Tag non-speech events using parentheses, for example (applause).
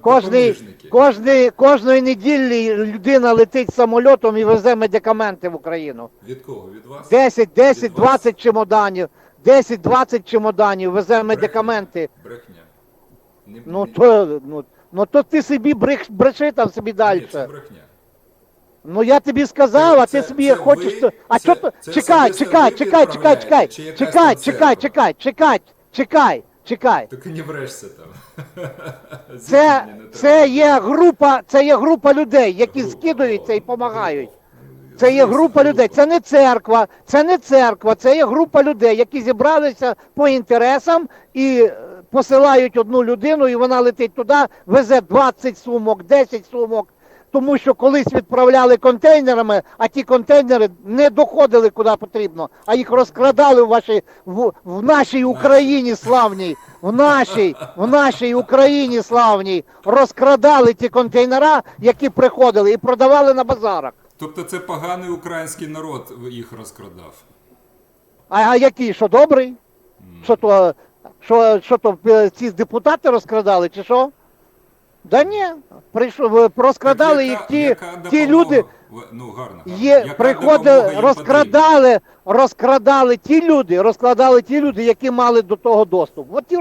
Кожний, кожний, кожної неділі людина летить самольотом і везе медикаменти в Україну. Від кого? Від вас? 10, 10, Від вас? чемоданів. 10, 20 чемоданів везе медикаменти. Брехня. Не, Ну то, ну, ну то ти собі брех, бреши там собі далі. Ні, це брехня. Ну я тобі сказав, а ти Це- собі це хочеш. ви- то- А це- що це Чекай, чекай, чекай, чекай, чекай, чекай, чи якась чекай, чекай, чекай, чекай, чекай. Так і не брешся там. (laughs) Це, це є група, це є група людей, які Група, скидуються і допомагають. Ну, Це є група людей, це не церква, це не церква, це є група людей, які зібралися по інтересам і е, посилають одну людину, і вона летить туди, везе 20 сумок, 10 сумок. Тому що колись відправляли контейнерами, а ті контейнери не доходили куди потрібно, а їх розкрадали в вашій в, в нашій Україні славній, в нашій, в нашій Україні славній, розкрадали ті контейнера, які приходили, і продавали на базарах. Тобто це поганий український народ їх розкрадав. А, а який? Що добрий? Що то, що, що то е, ці депутати розкрадали, чи що? Да ні, прийшов, е, розкрадали Так їх ті, яка ті люди, Ну, гарно. гарно. є, приходили, розкрадали, розкрадали ті люди, розкрадали ті люди, які мали до того доступ. От ті